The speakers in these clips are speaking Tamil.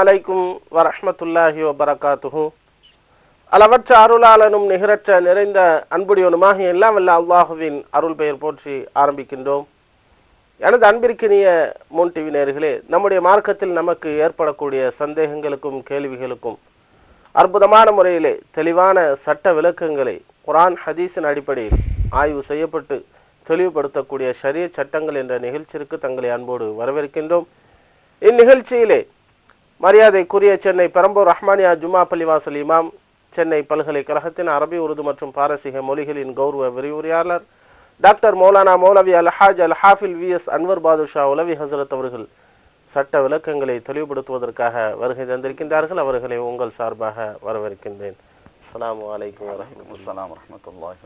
அலைக்கும் வரஹ்மத்துல்லாஹி வபரகாத்துஹு. அளவற்ற அருளாளனும் நிகரற்ற நிறைந்த அன்புடையவனுமாக எல்லாம் வல்ல அல்லாஹுவின் அருள் பெயர் போற்றி ஆரம்பிக்கின்றோம். எனது அன்பிற்கினிய மூன் டிவி நேர்களே நம்முடைய மார்க்கத்தில் நமக்கு ஏற்படக்கூடிய சந்தேகங்களுக்கும் கேள்விகளுக்கும் அற்புதமான முறையிலே தெளிவான சட்ட விளக்கங்களை குரான் ஹதீஸின் அடிப்படையில் ஆய்வு செய்யப்பட்டு தெளிவுபடுத்தக்கூடிய ஷரிய சட்டங்கள் என்ற நிகழ்ச்சிக்கு தங்களை அன்போடு வரவேற்கின்றோம். இந்நிகழ்ச்சியிலே மரியாதைக்குரிய சென்னை பெரம்பூர் ரஹ்மானியா ஜுமா பள்ளிவாசல் இமாம் சென்னை பல்கலைக்கழகத்தின் அரபி உருது மற்றும் பாரசீக மொழிகளின் கௌரவ விரிவுரையாளர் doctor Maulana Moulavi Alhaj Al Hafil V S Anwar Badusha உலவி ஹசரத் அவர்கள் சட்ட விளக்கங்களை தெளிவுபடுத்துவதற்காக வருகை தந்திருக்கின்றார்கள். அவர்களை உங்கள் சார்பாக வரவேற்கின்றேன்.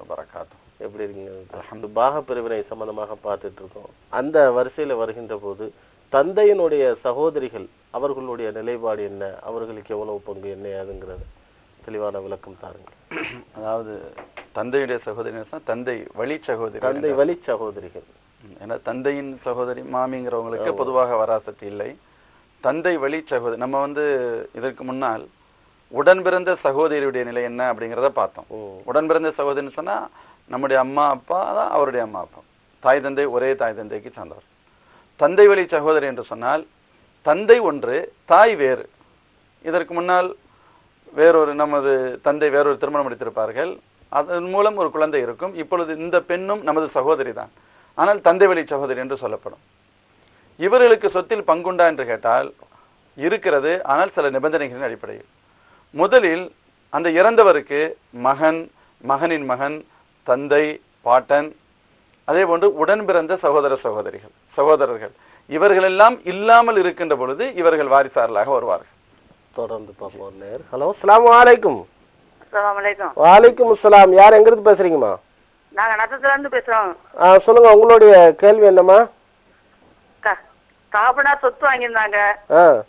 வபரகாத்துஹு எப்படி இருக்கீங்க? பாக பிரிவினை சம்பந்தமாக பார்த்துட்டு இருக்கோம். அந்த வரிசையில வருகின்ற போது தந்தையினுடைய சகோதரிகள் அவர்களுடைய நிலைப்பாடு என்ன? அவர்களுக்கு எவ்வளவு பங்கு என்ன ஏதுங்கிறது தெளிவான விளக்கம் தாருங்கள். அதாவது தந்தையுடைய சகோதரி தந்தை வழி சகோதரி தந்தை வழி சகோதரிகள். ஏன்னா தந்தையின் சகோதரி மாமிங்கிறவங்களுக்கு பொதுவாக வராசத்து இல்லை. தந்தை வழி சகோதரி நம்ம வந்து இதற்கு முன்னால் உடன் பிறந்த சகோதரியுடைய நிலை என்ன அப்படிங்கிறத பார்த்தோம். உடன் பிறந்த சகோதரின்னு சொன்னா நம்முடைய அம்மா அப்பா தான் அவருடைய அம்மா அப்பா. தாய் தந்தை ஒரே தாய் தந்தைக்கு சார்ந்தவர். தந்தை வழி சகோதரி என்று சொன்னால் தந்தை ஒன்று தாய் வேறு. இதற்கு முன்னால் வேறொரு நமது தந்தை வேறொரு திருமணம் முடித்திருப்பார்கள். அதன் மூலம் ஒரு குழந்தை இருக்கும். இப்பொழுது இந்த பெண்ணும் நமது சகோதரி தான். ஆனால் தந்தை வழி சகோதரி என்று சொல்லப்படும். இவர்களுக்கு சொத்தில் பங்குண்டா என்று கேட்டால் இருக்கிறது. ஆனால் சில நிபந்தனைகளின் அடிப்படையில். முதலில் அந்த இறந்தவருக்கு மகன் மகனின் மகன் தந்தை பாட்டன் அதே போன்று உடன் பிறந்த சகோதர சகோதரிகள். சகோதரர்கள். இவர்களெல்லாம் இல்லாமல் இருக்கின்ற பொழுது இவர்கள் வாரிசாரலாக வருவார்கள். தொடர்ந்து பார்ப்போம் நேர். ஹலோ அஸ்ஸலாமு அலைக்கும். வலைக்கும் அஸ்ஸலாம். யார் எங்கிருந்து பேசுறீங்கம்மா? நாங்க நத்தத்துல இருந்து பேசுறோம் சொல்லுங்க உங்களுடைய கேள்வி என்னம்மா? க- தகப்பனார் சொத்து வாங்கியிருந்தாங்க. ஆ.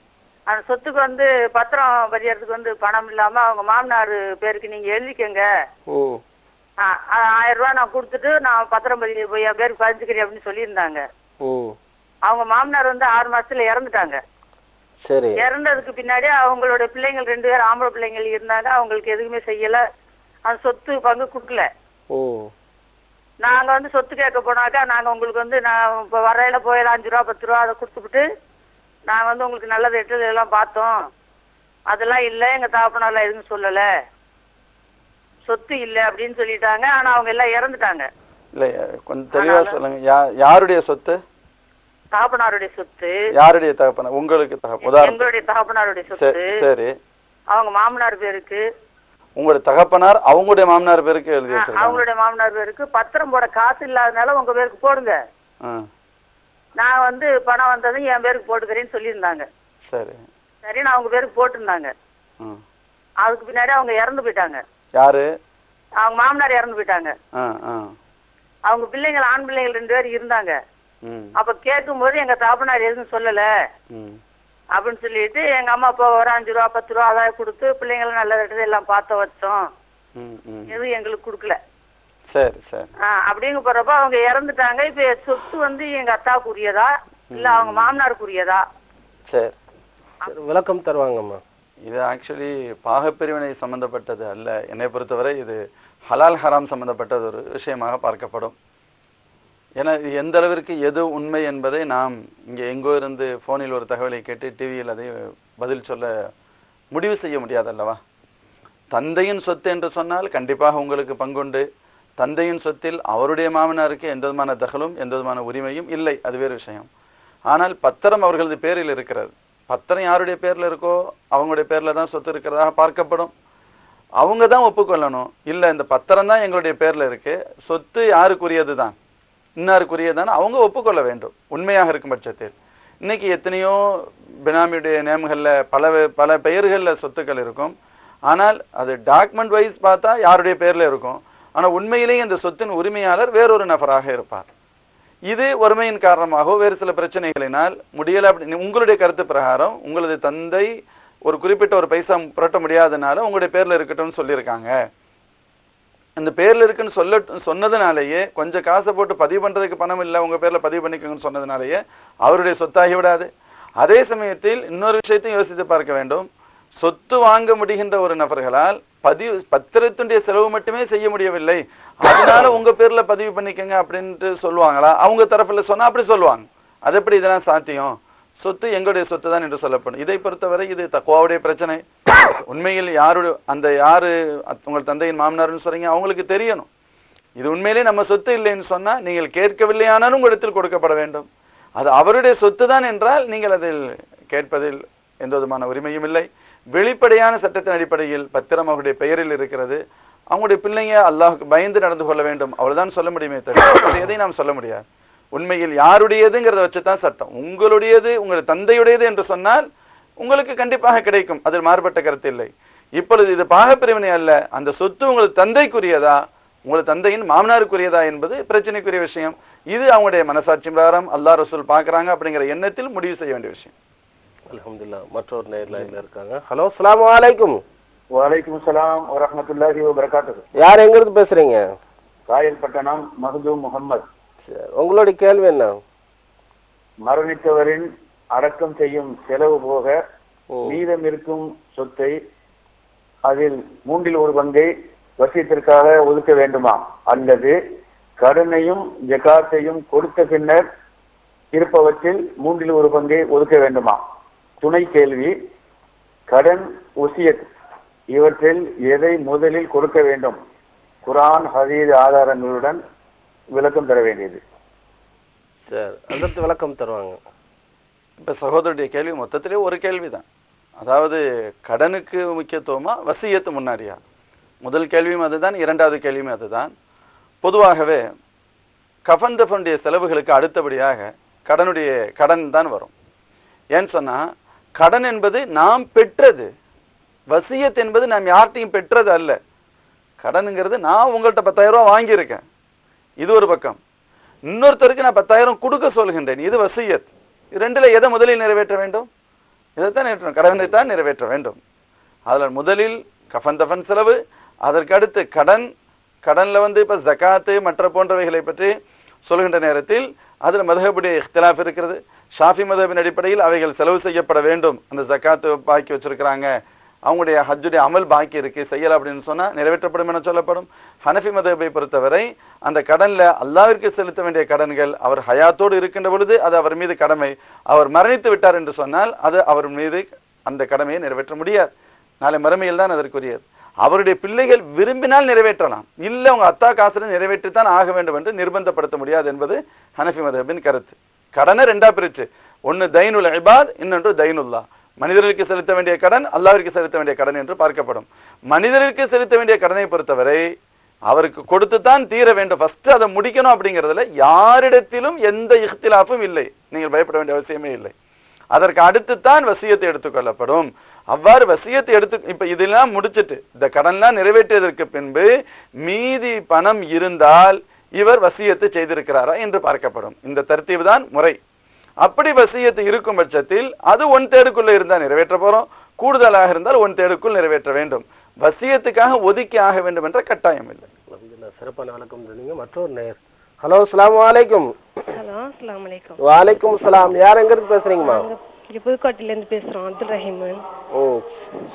அந்த சொத்துக்கு வந்து பத்திரம் பதியறதுக்கு வந்து பணம் இல்லாம அவங்க மாமனார் பேருக்கு நீங்க எழுதிக்கங்க. ஆயிரம் ரூபாய் நான் கொடுத்துட்டு நான் பத்திரம் பதிய போய் என் பேருக்கு பதிஞ்சுக்கிறேன் அப்படின்னு சொல்லியிருந்தாங்க. அவங்க மாமனார் வந்து ஆறு மாசத்துல இறந்துட்டாங்க. சரி. இறந்ததுக்கு பின்னாடி அவங்களோட பிள்ளைங்கள் ரெண்டு பேரும் ஆம்பளை பிள்ளைங்கள் இருந்தாங்க. அவங்களுக்கு எதுவுமே செய்யல. அந்த சொத்து பங்கு கொடுக்கல. நாங்க வந்து சொத்து கேட்க போனாக்கா நாங்க உங்களுக்கு வந்து நான் இப்போ வரையில போயில அஞ்சு ரூபா பத்து ரூபா அதை கொடுத்துவிட்டு நாங்க வந்து உங்களுக்கு நல்லது எட்டது எல்லாம் பார்த்தோம். அதெல்லாம் இல்லை எங்க தாப்பனாலாம் எதுவும் சொல்லல. சொத்து இல்லை அப்படின்னு சொல்லிட்டாங்க. ஆனா அவங்க எல்லாம் இறந்துட்டாங்க. இல்லை கொஞ்சம் தெளிவா சொல்லுங்க. யா- யாருடைய சொத்து? தாப்பனாருடைய சொத்து. யாருடைய தகப்பன உங்களுக்கு தகப்ப உதாரணம். எங்களுடைய தகப்பனாருடைய சொத்து. சரி. அவங்க மாமனார் பேருக்கு. உங்களுடைய தகப்பனார் அவங்களுடைய மாமனார் பேருக்கு எழுதி அவங்களுடைய மாமனார் பேருக்கு பத்திரம் போட காசு இல்லாதனால உங்க பேருக்கு போடுங்க. நான் வந்து பணம் வந்ததும் என் பேருக்கு போட்டுக்கிறேன்னு சொல்லியிருந்தாங்க. சரி. சரி நான் அவங்க பேருக்கு போட்டிருந்தாங்க. அதுக்கு பின்னாடி அவங்க இறந்து போயிட்டாங்க. யாரு? அவங்க மாமனார் இறந்து போயிட்டாங்க. அவங்க பிள்ளைங்கள் ஆண் பிள்ளைகள் ரெண்டு பேர் இருந்தாங்க. ம். அப்ப கேட்கும்போது எங்க தாப்பனார் எதுவும் சொல்லல. ம். அப்படின்னு சொல்லிட்டு எங்க அம்மா அப்பா ஒரு அஞ்சு ரூபா பத்து ரூபா அதாவது கொடுத்து பிள்ளைங்களை நல்ல எல்லாம் பார்த்து வச்சோம். ம் ம். எதுவும் எங்களுக்கு கொடுக்கல. சரி சரி. அப்படிங்க போறப்ப அவங்க இறந்துட்டாங்க. இப்ப சொத்து வந்து எங்க அத்தாக்குரியதா இல்ல அவங்க மாமனாருக்குரியதா? சரி. சரி, விளக்கம் தருவாங்கம்மா. இது ஆக்சுவலி பாகப்பிரிவினை சம்பந்தப்பட்டது அல்ல. என்னை பொறுத்தவரை இது ஹலால் ஹராம் சம்பந்தப்பட்டது ஒரு விஷயமாக பார்க்கப்படும். ஏன்னா எந்த அளவிற்கு எது உண்மை என்பதை நாம் இங்கே எங்கோ இருந்து ஃபோனில் ஒரு தகவலை கேட்டு டிவியில் அதை பதில் சொல்ல முடிவு செய்ய முடியாது அல்லவா தந்தையின் சொத்து என்று சொன்னால் கண்டிப்பாக உங்களுக்கு பங்குண்டு. தந்தையின் சொத்தில் அவருடைய மாமனாருக்கு எந்த விதமான தகலும் எந்த விதமான உரிமையும் இல்லை. அது வேறு விஷயம். ஆனால் பத்திரம் அவர்களது பேரில் இருக்கிறது. பத்திரம் யாருடைய பேரில் இருக்கோ அவங்களுடைய பேரில் தான் சொத்து இருக்கிறதாக பார்க்கப்படும். அவங்க தான் ஒப்புக்கொள்ளணும். இல்லை இந்த பத்திரம் தான் எங்களுடைய பேரில் இருக்கு. சொத்து யாருக்குரியது தான் இன்னாருக்குரியதான் அவங்க ஒப்புக்கொள்ள வேண்டும். உண்மையாக இருக்கும் பட்சத்தில். இன்னைக்கு எத்தனையோ பினாமியுடைய நேம்களில் பல பல பெயர்களில் சொத்துக்கள் இருக்கும். ஆனால் அது டாக்குமெண்ட் வைஸ் பார்த்தா யாருடைய பேரில் இருக்கும்? ஆனால் உண்மையிலேயே இந்த சொத்தின் உரிமையாளர் வேறொரு நபராக இருப்பார். இது ஒருமையின் காரணமாக வேறு சில பிரச்சனைகளினால் முடியலை அப்படி உங்களுடைய கருத்து பிரகாரம் உங்களது தந்தை ஒரு குறிப்பிட்ட ஒரு பைசா புரட்ட முடியாதனால உங்களுடைய பேர்ல இருக்கட்டும்னு சொல்லியிருக்காங்க. இந்த பேர்ல இருக்குன்னு சொல்ல சொன்னதுனாலேயே கொஞ்சம் காசை போட்டு பதிவு பண்றதுக்கு பணம் இல்லை உங்க பேர்ல பதிவு பண்ணிக்கோங்கன்னு சொன்னதுனாலேயே அவருடைய சொத்தாகி விடாது. அதே சமயத்தில் இன்னொரு விஷயத்தையும் யோசித்து பார்க்க வேண்டும். சொத்து வாங்க முடிகின்ற ஒரு நபர்களால் பதிவு பத்திரத்துடைய செலவு மட்டுமே செய்ய முடியவில்லை. அதனால உங்க பேர்ல பதிவு பண்ணிக்கங்க அப்படின்ட்டு சொல்லுவாங்களா? அவங்க தரப்புல சொன்னா அப்படி சொல்லுவாங்க. அது எப்படி இதெல்லாம் சாத்தியம்? சொத்து எங்களுடைய சொத்து தான் என்று சொல்லப்படும். இதை பொறுத்தவரை இது தக்குவாவுடைய பிரச்சனை. உண்மையில் யாருடைய அந்த யாரு உங்கள் தந்தையின் மாமனார்னு சொல்றீங்க அவங்களுக்கு தெரியணும். இது உண்மையிலே நம்ம சொத்து இல்லைன்னு சொன்னா நீங்கள் கேட்கவில்லையானாலும் உங்களிடத்தில் கொடுக்கப்பட வேண்டும். அது அவருடைய சொத்து தான் என்றால் நீங்கள் அதில் கேட்பதில் எந்த விதமான உரிமையும் இல்லை. வெளிப்படையான சட்டத்தின் அடிப்படையில் பத்திரம் அவருடைய பெயரில் இருக்கிறது. அவங்களுடைய பிள்ளைங்க அல்லாஹுக்கு பயந்து நடந்து கொள்ள வேண்டும். அவ்வளவுதான் சொல்ல முடியுமே தவிர எதையும் நாம் சொல்ல முடியாது. உண்மையில் யாருடையதுங்கிறத வச்சு தான் சட்டம். உங்களுடையது உங்கள் தந்தையுடையது என்று சொன்னால் உங்களுக்கு கண்டிப்பாக கிடைக்கும். அதில் மாறுபட்ட கருத்து இல்லை. இப்பொழுது இது பாகப்பிரிவினை அல்ல. அந்த சொத்து உங்கள் தந்தைக்குரியதா? உங்கள் தந்தையின் மாமனாருக்குரியதா என்பது பிரச்சனைக்குரிய விஷயம். இது அவங்களுடைய மனசாட்சி பிரகாரம் அல்லாஹ் ரசூல் பார்க்கறாங்க அப்படிங்கிற எண்ணத்தில் முடிவு செய்ய வேண்டிய விஷயம். அல்ஹம்துலில்லாஹ். மற்றொரு நேர் லைன்ல இருக்காங்க. ஹலோ அஸ்ஸலாமு அலைக்கும். வலைக்கும் சலாம் வரஹமத்துல்லாஹி வபரகாத்துஹு. யார் எங்க இருந்து பேசுறீங்க? காயல் பட்டணம் மஹதூம் முகம்மது சரி உங்களுடைய கேள்வி என்ன? மரணித்தவரின் அடக்கம் செய்யும் செலவு போக. மீதம் இருக்கும் சொத்தை அதில் மூன்றில் ஒரு பங்கை வசியத்திற்காக ஒதுக்க வேண்டுமா? அல்லது கடனையும் ஜகாத்தையும் கொடுத்த பின்னர் இருப்பவற்றில் மூன்றில் ஒரு பங்கை ஒதுக்க வேண்டுமா? துணை கேள்வி. கடன் ஒசியத் இவற்றில் எதை முதலில் கொடுக்க வேண்டும்? குர்ஆன் ஹதீஸ் ஆதாரங்களுடன் விளக்கம் தர வேண்டியது. சரி அதற்கு விளக்கம் தருவாங்க. இப்ப சகோதரருடைய கேள்வி மொத்தத்திலே ஒரு கேள்விதான். அதாவது கடனுக்கு முக்கியத்துவமா வசியத்து முன்னாடியா? முதல் கேள்வியும் அதுதான் இரண்டாவது கேள்வியும் அதுதான். பொதுவாகவே கஃன் தஃபனுடைய செலவுகளுக்கு அடுத்தபடியாக கடனுடைய கடன் தான் வரும். ஏன்னு சொன்னா கடன் என்பது நாம் பெற்றது. வசியத் என்பது நாம் யார்கிட்டையும் பெற்றது அல்ல. கடனுங்கிறது நான் உங்கள்கிட்ட பத்தாயிரம் ரூபாய் வாங்கியிருக்கேன். இது ஒரு பக்கம். இன்னொருத்தருக்கு நான் பத்தாயிரம் கொடுக்க சொல்கின்றேன். இது வசியத். இது ரெண்டுல எதை முதலில் நிறைவேற்ற வேண்டும்? இதைத்தான் நிறைவேற்ற கடனை தான் நிறைவேற்ற வேண்டும். அதில் முதலில் கஃன் தஃபன் செலவு அதற்கு அடுத்து கடன். கடனில் வந்து இப்போ ஜகாத்து மற்ற போன்றவைகளை பற்றி சொல்கின்ற நேரத்தில் அதில் மதகபுடைய இஃப்திலாஃப் இருக்கிறது. ஷாஃபி மதபின் அடிப்படையில் அவைகள் செலவு செய்யப்பட வேண்டும். அந்த ஜக்காத்து பாக்கி வச்சிருக்கிறாங்க. அவங்களுடைய ஹஜ்ஜுடைய அமல் பாக்கி இருக்கு செய்யல அப்படின்னு சொன்னால் நிறைவேற்றப்படும் என சொல்லப்படும். ஹனஃபி மதபை பொறுத்தவரை அந்த கடனில் அல்லாவிற்கு செலுத்த வேண்டிய கடன்கள் அவர் ஹயாத்தோடு இருக்கின்ற பொழுது அது அவர் மீது கடமை. அவர் மரணித்து விட்டார் என்று சொன்னால் அது அவர் மீது அந்த கடமையை நிறைவேற்ற முடியாது. நாளை மறுமையில் தான் அதற்குரியது. அவருடைய பிள்ளைகள் விரும்பினால் நிறைவேற்றலாம். இல்லை அவங்க அத்தா காசுல நிறைவேற்றித்தான் ஆக வேண்டும் என்று நிர்பந்தப்படுத்த முடியாது என்பது ஹனஃபி மதபின் கருத்து. கடனை ரெண்டா பிரிச்சு. ஒன்று தைனுல் இபாத் இன்னொன்று தைனுல்லா. மனிதர்களுக்கு செலுத்த வேண்டிய கடன் அல்லாவிற்கு செலுத்த வேண்டிய கடன் என்று பார்க்கப்படும். மனிதர்களுக்கு செலுத்த வேண்டிய கடனை பொறுத்தவரை அவருக்கு கொடுத்து தான் தீர வேண்டும். ஃபர்ஸ்ட் அதை முடிக்கணும் அப்படிங்கிறதுல யாரிடத்திலும் எந்த இஃப்திலாஃபும் இல்லை. நீங்கள் பயப்பட வேண்டிய அவசியமே இல்லை. அதற்கு அடுத்து தான் வசியத்தை எடுத்துக்கொள்ளப்படும். அவ்வாறு வசியத்தை எடுத்து இப்ப இதெல்லாம் முடிச்சிட்டு இந்த கடன்லாம் நிறைவேற்றியதற்கு பின்பு மீதி பணம் இருந்தால் இவர் வசியத்தை செய்திருக்கிறாரா என்று பார்க்கப்படும். இந்த தர்த்தீவு தான் முறை. அப்படி வசியத்து இருக்கும் பட்சத்தில் அது ஒன் தேடுக்குள்ள இருந்தா நிறைவேற்ற போறோம். கூடுதலாக இருந்தால் ஒன் தேடுக்குள் நிறைவேற்ற வேண்டும். வசியத்துக்காக ஒதுக்கி ஆக வேண்டும் என்ற கட்டாயம் இல்லை. சிறப்பான விளக்கம் சொன்னீங்க மற்றொரு நேர் ஹலோ அஸ்ஸலாமு அலைக்கும். ஹலோ அஸ்லாம் வலைக்கம் வலைக்கும் சலாம் யார் எங்க இருந்து பேசுறீங்கம்மா? நாங்கள் இங்கே புதுக்கோட்டையிலேருந்து பேசுகிறோம் அப்துல் ரஹீமன் ஓ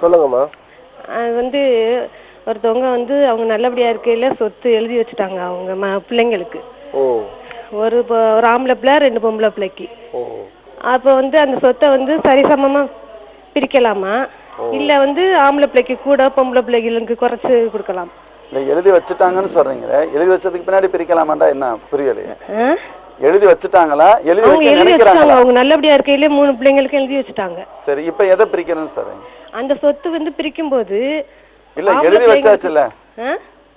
சொல்லுங்கம்மா. அது வந்து ஒருத்தவங்க வந்து அவங்க நல்லபடியாக இருக்கையில் சொத்து எழுதி வச்சுட்டாங்க அவங்க பிள்ளைங்களுக்கு. ஓ. ஒரு ஒரு ஆம்பளை பிள்ளை ரெண்டு பொம்பளை பிள்ளைக்கு. அப்போ வந்து அந்த சொத்தை வந்து சரிசமமாக பிரிக்கலாமா? இல்லை வந்து ஆம்பளை பிள்ளைக்கு கூட பொம்பளை பிள்ளைகளுக்கு குறைச்சு கொடுக்கலாம். இல்லை எழுதி வச்சுட்டாங்கன்னு சொல்றீங்களே. எழுதி வச்சதுக்கு பின்னாடி பிரிக்கலாமாண்டா என்ன? புரியலையே? எழுதி வச்சுட்டாங்களா? எழுதி வச்சுட்டாங்க. அவங்க நல்லபடியாக இருக்கையிலே மூணு பிள்ளைங்களுக்கு எழுதி வச்சுட்டாங்க. சரி இப்ப எதை பிரிக்கணும்னு சொல்றீங்க? அந்த சொத்து வந்து பிரிக்கும்போது இல்ல ஆம்பளை எழுதி வச்சாச்சுல்ல?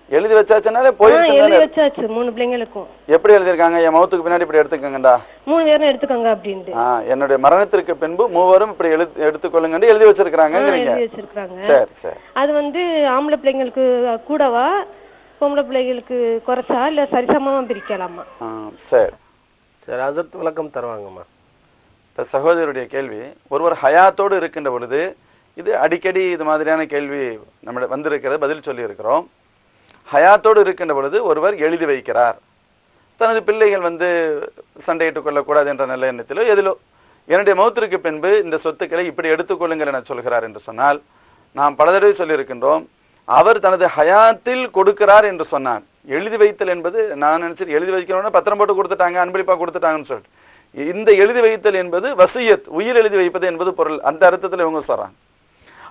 எழுதி வச்சாச்சுனாலே போயிடுச்சு எழுதி வச்சாச்சு மூணு பிள்ளைங்களுக்கும். எப்படி எழுதியிருக்காங்க? என் மௌத்துக்கு பின்னாடி இப்படி எடுத்துக்கங்கடா. மூணு பேரும் எடுத்துக்கோங்க அப்படின்ட்டு. ஆ, என்னுடைய மரணத்திற்கு பின்பு மூவரும் இப்படி எழு எடுத்துக்கொள்ளுங்கன்னு எழுதி ஆ, வச்சிருக்கிறாங்கிறீங்க எழுதி வச்சிருக்காங்க சரி சரி. அது வந்து ஆம்பளை பிள்ளைங்களுக்கு கூடவா? பொம்பளை பிள்ளைகளுக்கு குறைச்சா இல்ல சரிசமமா பிரிக்கலாமா? ஆ, சரி. சரி அதற்கு விளக்கம் தருவாங்கம்மா. இப்ப சகோதரருடைய கேள்வி ஒருவர் ஹயாத்தோடு இருக்கின்ற பொழுது இது அடிக்கடி இது மாதிரியான கேள்வி நம்ம வந்திருக்கிறது பதில் சொல்லி இருக்கிறோம் ஹயாத்தோடு இருக்கின்ற பொழுது ஒருவர் எழுதி வைக்கிறார். தனது பிள்ளைகள் வந்து சண்டையிட்டுக் கொள்ளக்கூடாது என்ற நல்ல எண்ணத்திலோ எதிலோ. என்னுடைய மௌத்திற்கு பின்பு இந்த சொத்துக்களை இப்படி எடுத்துக்கொள்ளுங்கள் என சொல்கிறார் என்று சொன்னால் நாம் பல தடவை சொல்லியிருக்கின்றோம் அவர் தனது ஹயாத்தில் கொடுக்கிறார் என்று சொன்னார். எழுதி வைத்தல் என்பது நான் நினைச்சு எழுதி வைக்கணும்னா பத்திரம் போட்டு கொடுத்துட்டாங்க அன்பளிப்பாக கொடுத்துட்டாங்கன்னு சொல்லிட்டு. இந்த எழுதி வைத்தல் என்பது வசியத் உயிர் எழுதி வைப்பது என்பது பொருள். அந்த அர்த்தத்தில் இவங்க சொல்கிறாங்க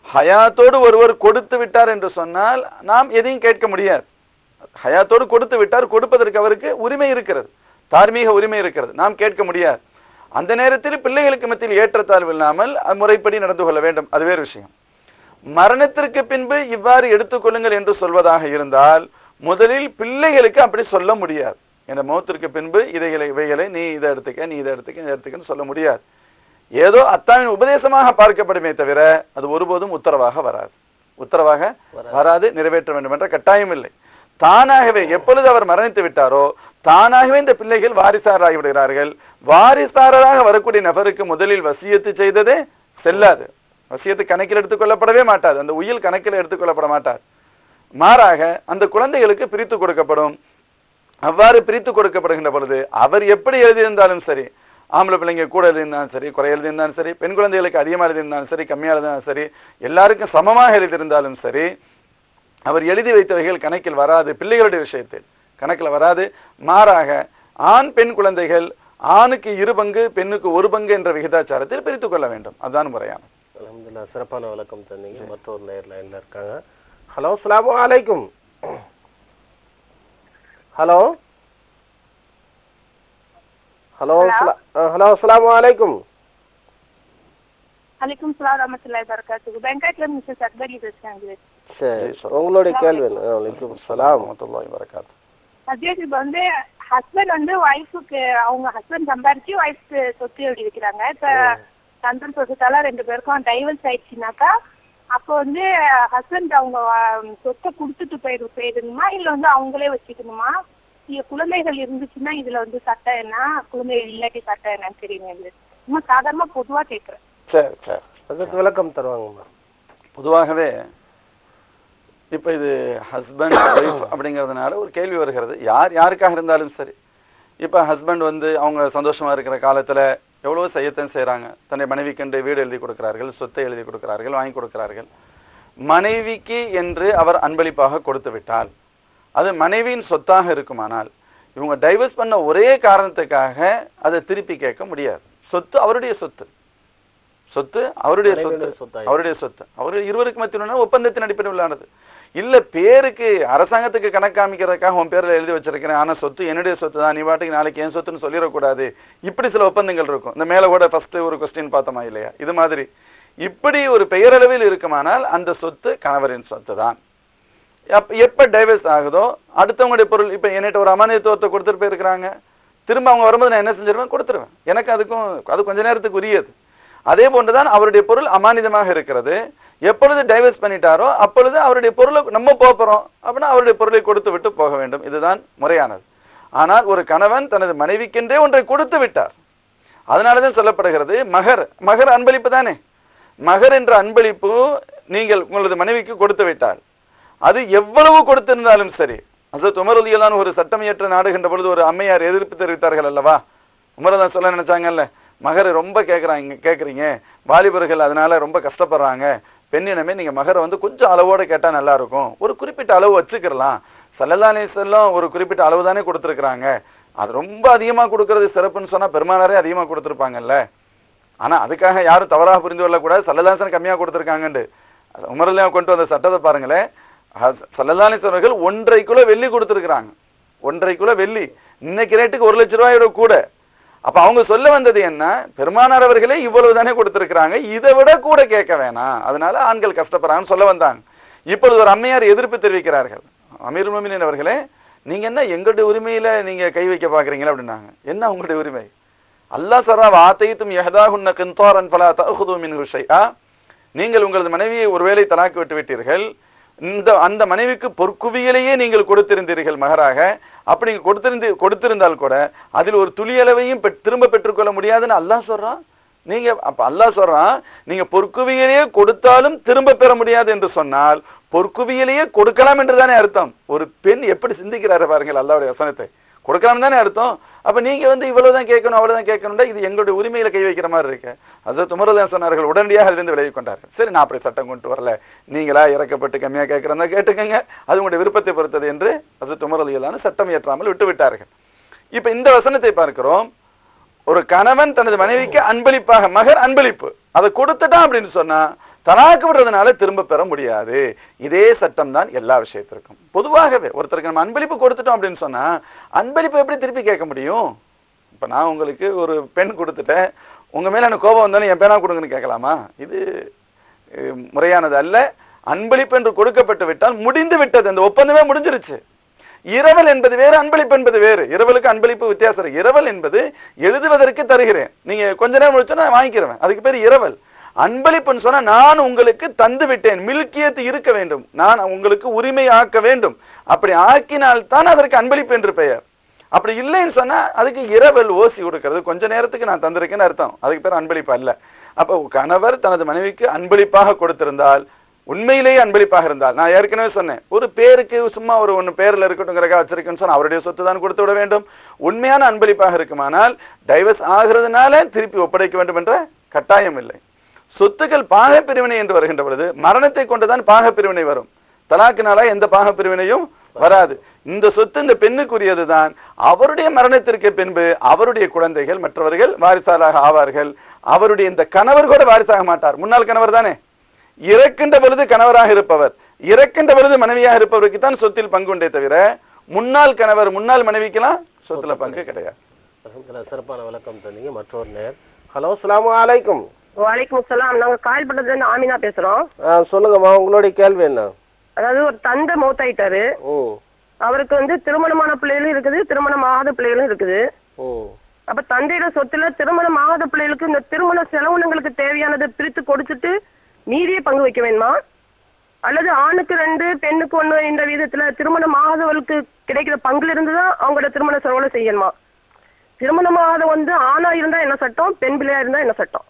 ஹயாத்தோடு ஒருவர் கொடுத்து விட்டார் என்று சொன்னால் நாம் எதையும் கேட்க முடியாது. ஹயாத்தோடு கொடுத்து விட்டார் கொடுப்பதற்கு அவருக்கு உரிமை இருக்கிறது. தார்மீக உரிமை இருக்கிறது. நாம் கேட்க முடியாது. அந்த நேரத்தில் பிள்ளைகளுக்கு மத்தியில் ஏற்றத்தாழ்வு இல்லாமல் அது முறைப்படி நடந்து கொள்ள வேண்டும். அது வேறு விஷயம். மரணத்திற்கு பின்பு இவ்வாறு எடுத்துக்கொள்ளுங்கள் என்று சொல்வதாக இருந்தால் முதலில் பிள்ளைகளுக்கு அப்படி சொல்ல முடியாது. என்ற மௌத்திற்கு பின்பு இதைகளை இவைகளை நீ இதை எடுத்துக்க நீ இதை எடுத்துக்க இதை எடுத்துக்கன்னு சொல்ல முடியாது. ஏதோ அத்தாவின் உபதேசமாக பார்க்கப்படுமே தவிர அது ஒருபோதும் உத்தரவாக வராது. உத்தரவாக வராது. நிறைவேற்ற வேண்டும் என்ற கட்டாயம் இல்லை. தானாகவே எப்பொழுது அவர் மரணித்து விட்டாரோ தானாகவே இந்த பிள்ளைகள் வாரிசாராகி விடுகிறார்கள். வாரிசாரராக வரக்கூடிய நபருக்கு முதலில் வசியத்து செய்ததே செல்லாது. வசியத்து கணக்கில் எடுத்துக்கொள்ளப்படவே மாட்டாது. அந்த உயில் கணக்கில் எடுத்துக்கொள்ளப்பட மாட்டார் மாறாக அந்த குழந்தைகளுக்கு பிரித்து கொடுக்கப்படும். அவ்வாறு பிரித்து கொடுக்கப்படுகின்ற பொழுது அவர் எப்படி எழுதியிருந்தாலும் சரி ஆம்பளை பிள்ளைங்க கூட எழுதியிருந்தாலும் சரி குறை எழுதியிருந்தாலும் சரி பெண் குழந்தைகளுக்கு அதிகமாக எழுதியிருந்தாலும் சரி கம்மியாக எழுதினாலும் சரி எல்லாருக்கும் சமமாக எழுதியிருந்தாலும் சரி அவர் எழுதி வைத்தவைகள் கணக்கில் வராது பிள்ளைகளுடைய விஷயத்தில் கணக்கில் வராது. மாறாக ஆண் பெண் குழந்தைகள் ஆணுக்கு இரு பங்கு பெண்ணுக்கு ஒரு பங்கு என்ற விகிதாச்சாரத்தில் பிரித்துக் கொள்ள வேண்டும். அதுதான் முறையான. அலமதுல்லா சிறப்பான விளக்கம் தந்தீங்க. மற்றொரு நேர் லைன்ல இருக்காங்க. ஹலோ அஸ்ஸலாமு வலைக்கும் ஹலோ? Hello hello. அஸ்ஸலாமு அலைக்கும் அலைக்கும் சலாம் ரஹமத்துல்லாஹி வரகாத்துஹு பெங்காட்ல இருந்து மிஸ்டர் அக்பரி பேசுறாங்க சரி உங்களுடைய கேள்வி என்ன? வலைக்கும் சலாம் ரஹ்மத்துல்லாஹி வரகாத்து அத்தியாவசியம் இப்ப வந்து ஹஸ்பண்ட் வந்து ஒய்ஃபுக்கு அவங்க ஹஸ்பண்ட் சம்பாரிச்சு ஒய்ஃப்க்கு சொத்து எழுதி வைக்கிறாங்க இப்ப சந்தன் சொத்துத்தால ரெண்டு பேருக்கும் டைவர்ஸ் ஆயிடுச்சுனாக்கா அப்போ வந்து ஹஸ்பண்ட் அவங்க சொத்தை கொடுத்துட்டு போயிடு போயிடணுமா? இல்ல வந்து அவங்களே வச்சுக்கணுமா? குழந்தைகள் இருந்துச்சுன்னா இதுல வந்து சட்டம் என்ன? குழந்தைகள் இல்லாட்டி சட்டம் என்னன்னு தெரியுங்க இது? சும்மா சாதாரணமா பொதுவா கேக்குறேன் சரி சரி. அதுக்கு விளக்கம் தருவாங்கம்மா பொதுவாகவே இப்ப இது ஹஸ்பண்ட் ஒய்ஃப் அப்படிங்கிறதுனால ஒரு கேள்வி வருகிறது. யார் யாருக்காக இருந்தாலும் சரி. இப்ப ஹஸ்பண்ட் வந்து அவங்க சந்தோஷமா இருக்கிற காலத்துல எவ்வளவோ செய்யத்தான் செய்றாங்க. தன்னை மனைவிக்கென்று வீடு எழுதி கொடுக்கிறார்கள் சொத்தை எழுதி கொடுக்கிறார்கள் வாங்கி கொடுக்கிறார்கள். மனைவிக்கு என்று அவர் அன்பளிப்பாக கொடுத்து விட்டால் அது மனைவியின் சொத்தாக இருக்குமானால் இவங்க டைவர்ஸ் பண்ண ஒரே காரணத்துக்காக அதை திருப்பி கேட்க முடியாது. சொத்து அவருடைய சொத்து. சொத்து அவருடைய சொத்து. அவருடைய சொத்து. அவருடைய இருவருக்கு மத்தியில் ஒப்பந்தத்தின் அடிப்படையில் உள்ளானது. இல்ல பேருக்கு அரசாங்கத்துக்கு கணக்கு காமிக்கிறதுக்காக உன் பேர்ல எழுதி வச்சிருக்கிறேன். ஆனா சொத்து என்னுடைய சொத்து தான். நீ பாட்டுக்கு நாளைக்கு என் சொத்துன்னு சொல்லிடக்கூடாது. இப்படி சில ஒப்பந்தங்கள் இருக்கும். இந்த மேல கூட ஃபர்ஸ்ட் ஒரு கொஸ்டின் பார்த்தோமா இல்லையா? இது மாதிரி. இப்படி ஒரு பெயரளவில் இருக்குமானால் அந்த சொத்து கணவரின் சொத்து தான் எப்ப டைவர்ஸ் ஆகுதோ அடுத்தவங்களுடைய பொருள் இப்ப என்கிட்ட ஒரு அமானியத்துவத்தை கொடுத்துட்டு போயிருக்கிறாங்க. திரும்ப அவங்க வரும்போது நான் என்ன செஞ்சிருவேன்? கொடுத்துருவேன். எனக்கு அதுக்கும் அது கொஞ்ச நேரத்துக்கு உரியது. அதே போன்றுதான் அவருடைய பொருள் அமானிதமாக இருக்கிறது. எப்பொழுது டைவர்ஸ் பண்ணிட்டாரோ அப்பொழுது அவருடைய பொருளை நம்ம போக அப்படின்னா அவருடைய பொருளை கொடுத்து விட்டு போக வேண்டும். இதுதான் முறையானது. ஆனால் ஒரு கணவன் தனது மனைவிக்கென்றே ஒன்றை கொடுத்து விட்டார். அதனாலதான் சொல்லப்படுகிறது மகர் மகர் அன்பளிப்பு தானே? மகர் என்ற அன்பளிப்பு நீங்கள் உங்களது மனைவிக்கு கொடுத்து விட்டார் அது எவ்வளவு கொடுத்திருந்தாலும் சரி. அசத் உமர் ஒரு சட்டம் இயற்ற நாடுகின்ற பொழுது ஒரு அம்மையார் எதிர்ப்பு தெரிவித்தார்கள் அல்லவா? உமரதான் சொல்ல நினைச்சாங்கல்ல மகரை ரொம்ப கேட்குறாங்க கேட்குறீங்க வாலிபர்கள் அதனால ரொம்ப கஷ்டப்படுறாங்க. பெண்ணினமே நீங்க மகரை வந்து கொஞ்சம் அளவோட கேட்டா நல்லா இருக்கும் ஒரு குறிப்பிட்ட அளவு வச்சுக்கிறலாம் சல்லல்லாஹு செல்லம் ஒரு குறிப்பிட்ட அளவு தானே கொடுத்துருக்குறாங்க. அது ரொம்ப அதிகமாக கொடுக்கறது சிறப்புன்னு சொன்னால் பெருமானாரே அதிகமாக கொடுத்துருப்பாங்கல்ல. ஆனால் அதுக்காக யாரும் தவறாக புரிந்து கொள்ளக்கூடாது. சல்லல்லாசன் கம்மியாக கொடுத்துருக்காங்கண்டு உமரெல்லாம் கொண்டு வந்த சட்டத்தை பாருங்களேன். சல்லல்லாசன் அவர்கள் ஒன்றரை கிலோ வெள்ளி கொடுத்துருக்குறாங்க. ஒன்றரை கிலோ வெள்ளி. இன்னைக்கு ரேட்டுக்கு ஒரு லட்ச ரூபாயோட கூட. அப்ப அவங்க சொல்ல வந்தது என்ன? பெருமானார் அவர்களே இவ்வளவு தானே கொடுத்திருக்கிறாங்க. இதை விட கூட கேட்க வேணாம். அதனால ஆண்கள் கஷ்டப்படுறாங்கன்னு சொல்ல வந்தாங்க. இப்பொழுது ஒரு அம்மையார் எதிர்ப்பு தெரிவிக்கிறார்கள். அமீர் முமினின் அவர்களே நீங்க என்ன எங்களுடைய உரிமையில நீங்க கை வைக்க பாக்குறீங்களா அப்படின்னாங்க. என்ன உங்களுடைய உரிமை? அல்லாஹ் சரா வாத்தைத்தும் எஹதாகுன்ன கின்தாரன் பலா தஅஹுது மின்ஹு நீங்கள் உங்களது மனைவியை ஒருவேளை தலாக்கு விட்டு விட்டீர்கள். இந்த அந்த மனைவிக்கு பொற்குவியலையே நீங்கள் கொடுத்திருந்தீர்கள் மகராக. அப்படி நீங்கள் கொடுத்திருந்து கொடுத்திருந்தால் கூட அதில் ஒரு துளியளவையும் பெற்- திரும்ப பெற்றுக்கொள்ள முடியாதுன்னு அல்லாஹ் சொல்றான். நீங்க அப்ப அல்லாஹ் சொல்றான் நீங்க பொற்குவியலையே கொடுத்தாலும் திரும்ப பெற முடியாது என்று சொன்னால் பொற்குவியலையே கொடுக்கலாம் என்று தானே அர்த்தம். ஒரு பெண் எப்படி சிந்திக்கிறாரு பாருங்கள் அல்லாவுடைய வசனத்தை. கொடுக்கலாம் தானே அர்த்தம். அப்ப நீங்க வந்து இவ்வளவுதான் கேட்கணும் அவ்வளவுதான் கேட்கணும்டா இது எங்களுடைய உரிமையில கை வைக்கிற மாதிரி இருக்கு. அது துமரதான் சொன்னார்கள் உடனடியாக அதிலிருந்து விலகி கொண்டார்கள். சரி நான் அப்படி சட்டம் கொண்டு வரல. நீங்களா இறக்கப்பட்டு கம்மியா கேட்குறதா கேட்டுக்கங்க. அது உங்களுடைய விருப்பத்தை பொறுத்தது என்று அது துமரலியலான சட்டம் இயற்றாமல் விட்டு விட்டார்கள். இப்ப இந்த வசனத்தை பார்க்கிறோம். ஒரு கணவன் தனது மனைவிக்கு அன்பளிப்பாக மகர் அன்பளிப்பு. அதை கொடுத்துட்டான் அப்படின்னு சொன்னா தலாக்கு விடுறதுனால திரும்ப பெற முடியாது. இதே சட்டம் தான் எல்லா விஷயத்திற்கும். பொதுவாகவே ஒருத்தருக்கு நம்ம அன்பளிப்பு கொடுத்துட்டோம் அப்படின்னு சொன்னா அன்பளிப்பு எப்படி திருப்பி கேட்க முடியும்? இப்ப நான் உங்களுக்கு ஒரு பெண் கொடுத்துட்டேன். உங்க மேல எனக்கு கோபம் வந்தாலும் என் பேனா கொடுங்கன்னு கேட்கலாமா? இது முறையானது அல்ல. அன்பளிப்பு என்று கொடுக்கப்பட்டு விட்டால் முடிந்து விட்டது. அந்த ஒப்பந்தமே முடிஞ்சிருச்சு. இரவல் என்பது வேறு அன்பளிப்பு என்பது வேறு. இரவலுக்கு அன்பளிப்பு வித்தியாசம் இரவல் என்பது எழுதுவதற்கு தருகிறேன். நீங்க கொஞ்ச நேரம் முடிச்சா நான் வாங்கிக்கிறேன். அதுக்கு பேர் இரவல். அன்பளிப்புன்னு சொன்னா நான் உங்களுக்கு தந்து விட்டேன் மில்கியத்து இருக்க வேண்டும். நான் உங்களுக்கு உரிமை ஆக்க வேண்டும். அப்படி ஆக்கினால் தான் அதற்கு அன்பளிப்பு என்று பெயர். அப்படி இல்லைன்னு சொன்னா அதுக்கு இரவல் ஓசி கொடுக்கறது. கொஞ்ச நேரத்துக்கு நான் தந்திருக்கேன்னு அர்த்தம். அதுக்கு பேர் அன்பளிப்பு அல்ல. அப்போ கணவர் தனது மனைவிக்கு அன்பளிப்பாக கொடுத்திருந்தால் உண்மையிலேயே அன்பளிப்பாக இருந்தால் நான் ஏற்கனவே சொன்னேன் ஒரு பேருக்கு சும்மா ஒரு ஒன்று பேரில் இருக்கட்டுங்கிறக்கா வச்சிருக்கேன்னு சொன்னால் அவருடைய சொத்து தான் கொடுத்து விட வேண்டும். உண்மையான அன்பளிப்பாக இருக்குமானால் டைவர்ஸ் ஆகிறதுனால திருப்பி ஒப்படைக்க வேண்டும் என்ற கட்டாயம் இல்லை. சொத்துக்கள் பாக பிரிவினை என்று வருகின்ற பொழுது மரணத்தை கொண்டுதான் பாகப் பிரிவினை வரும். தலாக்கினால எந்த பாகப் பிரிவினையும் வராது. இந்த சொத்து இந்த பெண்ணுக்குரியது தான் அவருடைய மரணத்திற்கு பின்பு அவருடைய குழந்தைகள் மற்றவர்கள் வாரிசாளாக ஆவார்கள். அவருடைய இந்த கணவர் கூட வாரிசாக மாட்டார். முன்னாள் கணவர் தானே? இறக்கின்ற பொழுது கணவராக இருப்பவர். இறக்கின்ற பொழுது மனைவியாக இருப்பவருக்கு தான் சொத்தில் பங்கு உண்டே தவிர முன்னாள் கணவர் முன்னாள் மனைவிக்கெல்லாம் சொத்துல பங்கு கிடையாது. சிறப்பான விளக்கம் தந்தீங்க மற்றொரு நேர். ஹலோ அலாம் அலைக்கும். வலைக்கும் சலாம் நாங்க கால் பண்றதுல இருந்து ஆமினா பேசுறோம். ஆ, சொல்லுங்கம்மா உங்களுடைய கேள்வி என்ன? அதாவது ஒரு தந்தை மௌத்தாயிட்டாரு. ம் அவருக்கு வந்து திருமணமான பிள்ளைகளும் இருக்குது திருமணம் ஆகாத பிள்ளைகளும் இருக்குது. அப்ப தந்தையோட சொத்துல திருமணம் ஆகாத பிள்ளைகளுக்கு இந்த திருமண செலவுனங்களுக்கு தேவையானதை பிரித்து கொடுத்துட்டு மீதியே பங்கு வைக்க வேணுமா? அல்லது ஆணுக்கு ரெண்டு பெண்ணுக்கு ஒண்ணு இந்த விதத்துல திருமணம் ஆகாதவர்களுக்கு கிடைக்கிற பங்குல இருந்து தான் அவங்களோட திருமண செலவுல செய்யணுமா? திருமணம் ஆகாத வந்து ஆணா இருந்தா என்ன சட்டம் பெண் பிள்ளையா இருந்தா என்ன சட்டம்?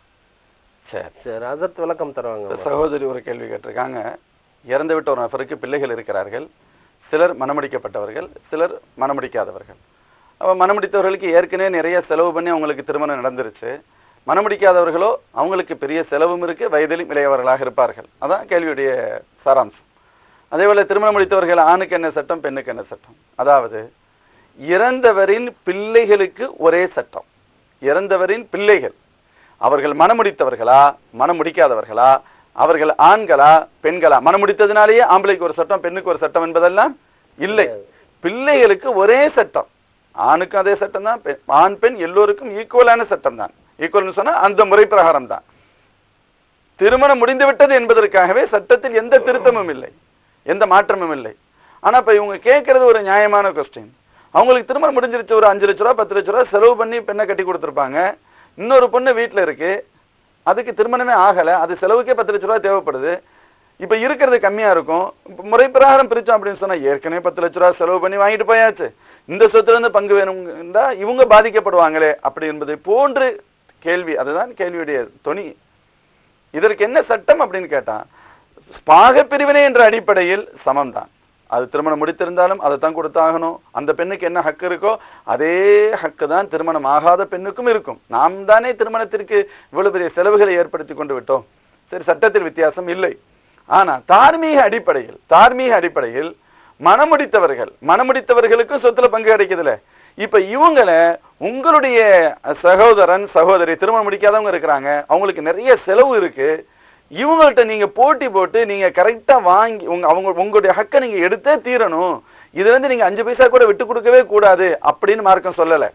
சரி. சரி அதற்கு விளக்கம் தருவாங்க சகோதரி ஒரு கேள்வி கேட்டிருக்காங்க. இறந்து விட்ட ஒரு நபருக்கு பிள்ளைகள் இருக்கிறார்கள். சிலர் மணமுடிக்கப்பட்டவர்கள் சிலர் மணமுடிக்காதவர்கள் அப்ப மணமுடித்தவர்களுக்கு ஏற்கனவே நிறைய செலவு பண்ணி அவங்களுக்கு திருமணம் நடந்துருச்சு. மணமுடிக்காதவர்களோ அவங்களுக்கு பெரிய செலவும் இருக்கு வயதிலும் இளையவர்களாக இருப்பார்கள். அதான் கேள்வியுடைய சாராம்சம். அதே போல திருமணம் முடித்தவர்கள் ஆணுக்கு என்ன சட்டம் பெண்ணுக்கு என்ன சட்டம்? அதாவது இறந்தவரின் பிள்ளைகளுக்கு ஒரே சட்டம். இறந்தவரின் பிள்ளைகள். அவர்கள் மணமுடித்தவர்களா மனம் முடிக்காதவர்களா அவர்கள் ஆண்களா? பெண்களா? மனம் முடித்ததினாலேயே ஆம்பளைக்கு ஒரு சட்டம் பெண்ணுக்கு ஒரு சட்டம் என்பதெல்லாம் இல்லை. பிள்ளைகளுக்கு ஒரே சட்டம். ஆணுக்கும் அதே சட்டம் தான் ஆண் பெண் எல்லோருக்கும் ஈக்குவலான சட்டம் தான். ஈக்குவல்னு சொன்னா அந்த முறை பிரகாரம் தான். திருமணம் முடிந்து விட்டது என்பதற்காகவே சட்டத்தில் எந்த திருத்தமும் இல்லை. எந்த மாற்றமும் இல்லை. ஆனா இப்ப இவங்க கேட்கறது ஒரு நியாயமான கொஸ்டின் அவங்களுக்கு திருமணம் முடிஞ்சிருச்சு ஒரு அஞ்சு லட்ச ரூபா பத்து லட்ச ரூபா செலவு பண்ணி பெண்ணை கட்டி கொடுத்துருப்பாங்க. இன்னொரு பொண்ணு வீட்டில் இருக்கு. அதுக்கு திருமணமே ஆகலை. அது செலவுக்கே பத்து லட்ச ரூபா தேவைப்படுது. இப்போ இருக்கிறது கம்மியாக இருக்கும். முறை பிரகாரம் பிரித்தோம் அப்படின்னு சொன்னால் ஏற்கனவே பத்து லட்ச ரூபா செலவு பண்ணி வாங்கிட்டு போயாச்சு. இந்த சொத்துலேருந்து பங்கு வேணும்னா இவங்க பாதிக்கப்படுவாங்களே அப்படி என்பதை போன்று கேள்வி. அதுதான் கேள்வியுடைய துணி இதற்கு என்ன சட்டம் அப்படின்னு கேட்டான் பாக பிரிவினை என்ற அடிப்படையில் சமம் தான் அது திருமணம் முடித்திருந்தாலும் அதை தான் கொடுத்தாகணும். அந்த பெண்ணுக்கு என்ன ஹக்கு இருக்கோ அதே ஹக்கு தான் திருமணம் ஆகாத பெண்ணுக்கும் இருக்கும். நாம் தானே திருமணத்திற்கு இவ்வளவு பெரிய செலவுகளை ஏற்படுத்தி கொண்டு விட்டோம். சரி சட்டத்தில் வித்தியாசம் இல்லை. ஆனா தார்மீக அடிப்படையில் தார்மீக அடிப்படையில் மனமுடித்தவர்கள் மனமுடித்தவர்களுக்கும் சொத்துல பங்கு கிடைக்குதுல இப்ப இவங்களை உங்களுடைய சகோதரன் சகோதரி திருமணம் முடிக்காதவங்க இருக்கிறாங்க. அவங்களுக்கு நிறைய செலவு இருக்கு. இவங்கள்ட்ட நீங்க போட்டி போட்டு நீங்க கரெக்டா வாங்கி உங்க அவங்க உங்களுடைய ஹக்கை நீங்க எடுத்தே தீரணும். இதுல இருந்து நீங்க அஞ்சு பைசா கூட விட்டு கொடுக்கவே கூடாது அப்படின்னு மார்க்கம் சொல்லல.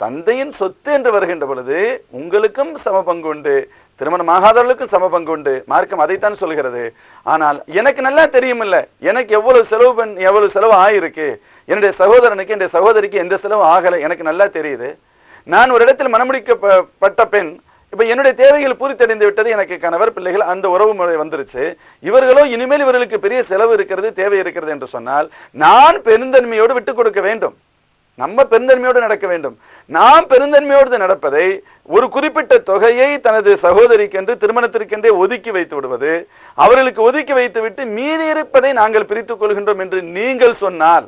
தந்தையின் சொத்து என்று வருகின்ற பொழுது உங்களுக்கும் சம பங்கு உண்டு திருமணம் ஆகாதவர்களுக்கும் சம பங்கு உண்டு. மார்க்கம் அதைத்தான் சொல்கிறது. ஆனால் எனக்கு நல்லா தெரியுமில்ல. எனக்கு எவ்வளவு செலவு பண் எவ்வளவு செலவு ஆயிருக்கு. என்னுடைய சகோதரனுக்கு என்னுடைய சகோதரிக்கு எந்த செலவு ஆகலை. எனக்கு நல்லா தெரியுது. நான் ஒரு இடத்தில் மனமுடிக்கப்பட்ட பெண் இப்ப என்னுடைய தேவைகள் பூர்த்தடைந்து விட்டது எனக்கு கணவர் பிள்ளைகள் அந்த உறவு முறை வந்துருச்சு. இவர்களோ இனிமேல் இவர்களுக்கு பெரிய செலவு இருக்கிறது தேவை இருக்கிறது என்று சொன்னால் நான் பெருந்தன்மையோடு விட்டுக் கொடுக்க வேண்டும். நம்ம பெருந்தன்மையோடு நடக்க வேண்டும். நாம் பெருந்தன்மையோடு நடப்பதை ஒரு குறிப்பிட்ட தொகையை தனது சகோதரிக்கென்று திருமணத்திற்கென்றே ஒதுக்கி வைத்து விடுவது அவர்களுக்கு ஒதுக்கி வைத்து விட்டு மீதி இருப்பதை நாங்கள் பிரித்துக் கொள்கின்றோம் என்று நீங்கள் சொன்னால்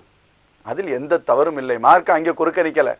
அதில் எந்த தவறும் இல்லை. மார்க்க அங்கே குறுக்க நிக்கல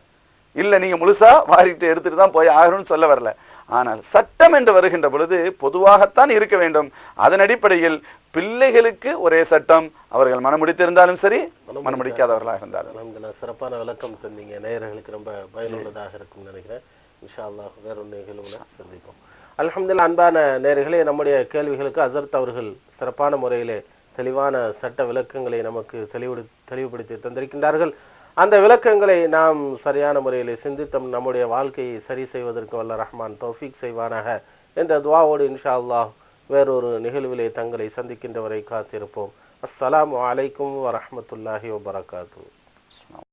இல்ல நீங்க முழுசா வாரிட்டு எடுத்துட்டு தான் போய் ஆகணும்னு சொல்ல வரல. ஆனால் சட்டம் என்று வருகின்ற பொழுது பொதுவாகத்தான் இருக்க வேண்டும். அதன் அடிப்படையில் பிள்ளைகளுக்கு ஒரே சட்டம். அவர்கள் மனம் முடித்திருந்தாலும் சரி மனம் முடிக்காதவர்களாக இருந்தாலும். சிறப்பான விளக்கம் சொன்னீங்க. நேயர்களுக்கு ரொம்ப பயனுள்ளதாக இருக்கும்னு நினைக்கிறேன். இன்ஷா அல்லாஹ் வேற நிகழ்வுல சந்திப்போம். அல்ஹம்துலில்லாஹ் அன்பான நேயர்களே நம்முடைய கேள்விகளுக்கு அசர்த் அவர்கள் சிறப்பான முறையிலே தெளிவான சட்ட விளக்கங்களை நமக்கு தெளிவு தெளிவுபடுத்தி தந்திருக்கின்றார்கள். அந்த விளக்கங்களை நாம் சரியான முறையில் சிந்தித்தம். நம்முடைய வாழ்க்கையை சரி செய்வதற்கு வல்ல ரஹ்மான் தௌஃபிக் செய்வானாக என்ற துவாவோடு இன்ஷா அல்லாஹ் வேறொரு நிகழ்விலே தங்களை சந்திக்கின்ற வரை காத்திருப்போம். அஸ்ஸலாம் அலைக்கும் வரமத்துல்லாஹி வபரகாத்துஹு.